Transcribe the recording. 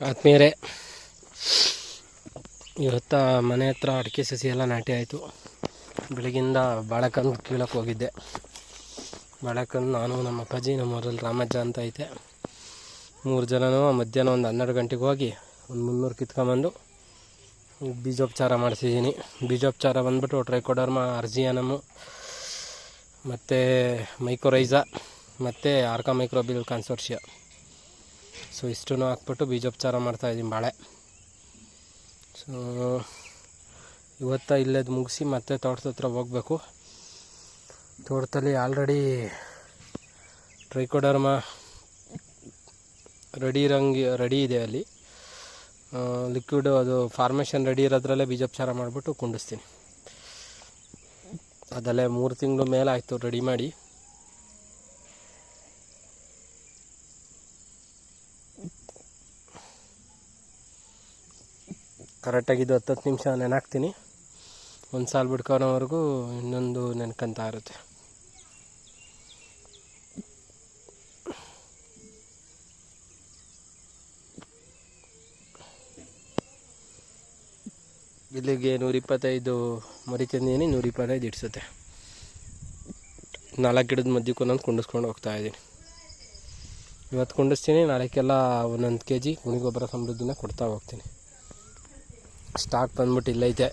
ಆತ್ಮೀಯರೇ, ಇವತ್ತ ಮನೆ ಹತ್ರ ಅಡಿಕೆ ಸಸಿ ಎಲ್ಲ ನಾಟಿ ಆಯಿತು. ಬೆಳಗಿಂದ ಬಾಳಕಂದು ಕೀಳಕ್ಕೆ ಹೋಗಿದ್ದೆ. ಬಾಳಕಂದು ನಾನು, ನಮ್ಮ ಅಪ್ಪಾಜಿ ನಮ್ಮ ಊರಲ್ಲಿ ರಾಮಜ್ಜ ಅಂತ ಐತೆ. ಮೂರು ಜನನೂ ಮಧ್ಯಾಹ್ನ ಒಂದು ಹನ್ನೆರಡು ಗಂಟೆಗೆ ಹೋಗಿ ಒಂದು ಮುನ್ನೂರು ಕಿತ್ಕೊಂಬಂದು ಬೀಜೋಪಚಾರ ಮಾಡಿಸಿದ್ದೀನಿ ಬೀಜೋಪಚಾರ ಬಂದ್ಬಿಟ್ಟು ಟ್ರೈಕೋಡರ್ಮ ಅರ್ಜಿಯಾನಮು ಮತ್ತು ಮೈಕ್ರೋರೈಸಾ ಮತ್ತು ಆರ್ಕಾ ಮೈಕ್ರೋಬಿಲ್ ಕಾನ್ಸೋರ್ಷಿಯಾ ಸೊ ಇಷ್ಟೂ ಹಾಕ್ಬಿಟ್ಟು ಬೀಜೋಪಚಾರ ಮಾಡ್ತಾ ಇದ್ದೀನಿ ಬಾಳೆ. ಸೊ ಇವತ್ತ ಇಲ್ಲದ ಮುಗಿಸಿ ಮತ್ತೆ ತೋಟದ ಹತ್ರ ಹೋಗಬೇಕು. ತೋಟದಲ್ಲಿ ಆಲ್ರೆಡಿ ಟ್ರೈಕೋಡರ್ಮ ರೆಡಿ ಇರಂಗೆ ರೆಡಿ ಇದೆ ಅಲ್ಲಿ. ಲಿಕ್ವಿಡ್ ಅದು ಫಾರ್ಮೇಷನ್ ರೆಡಿ ಇರೋದ್ರಲ್ಲೇ ಬೀಜೋಪಚಾರ ಮಾಡಿಬಿಟ್ಟು ಕುಂಡಿಸ್ತೀನಿ. ಅದಲ್ಲೇ ಮೂರು ತಿಂಗಳು ಮೇಲೆ ಆಯಿತು ರೆಡಿ ಮಾಡಿ. ಕರೆಕ್ಟಾಗಿ ಇದು ಹತ್ತು ಹತ್ತು ನಿಮಿಷ ನೆನಾಕ್ತೀನಿ ಒಂದು ಸಾಲು ಬಿಡ್ಕೊಳೋವರೆಗೂ ಇನ್ನೊಂದು ನೆನ್ಕೊಂತ ಇರುತ್ತೆ. ಇಲ್ಲಿಗೆ ನೂರಿಪ್ಪತ್ತೈದು ಮರಿ ತಂದೀನಿ ನೂರಿಪ್ಪತ್ತೈದು ಇಡ್ಸುತ್ತೆ. ನಾಲ್ಕು ಗಿಡದ ಮಧ್ಯಕ್ಕೆ ಒಂದೊಂದು ಕುಂಡಿಸ್ಕೊಂಡು ಹೋಗ್ತಾ ಇದ್ದೀನಿ. ಇವತ್ತು ಕುಂಡಿಸ್ತೀನಿ ನಾಳೆಗೆಲ್ಲ ಒಂದೊಂದು ಕೆ ಜಿ ಗುಣಿ ಗೊಬ್ಬರ ಸಮೃದ್ಧಿನ ಕೊಡ್ತಾ ಹೋಗ್ತೀನಿ. ಸ್ಟಾಕ್ ಬಂದ್ಬಿಟ್ಟು ಇಲ್ಲೈತೆ.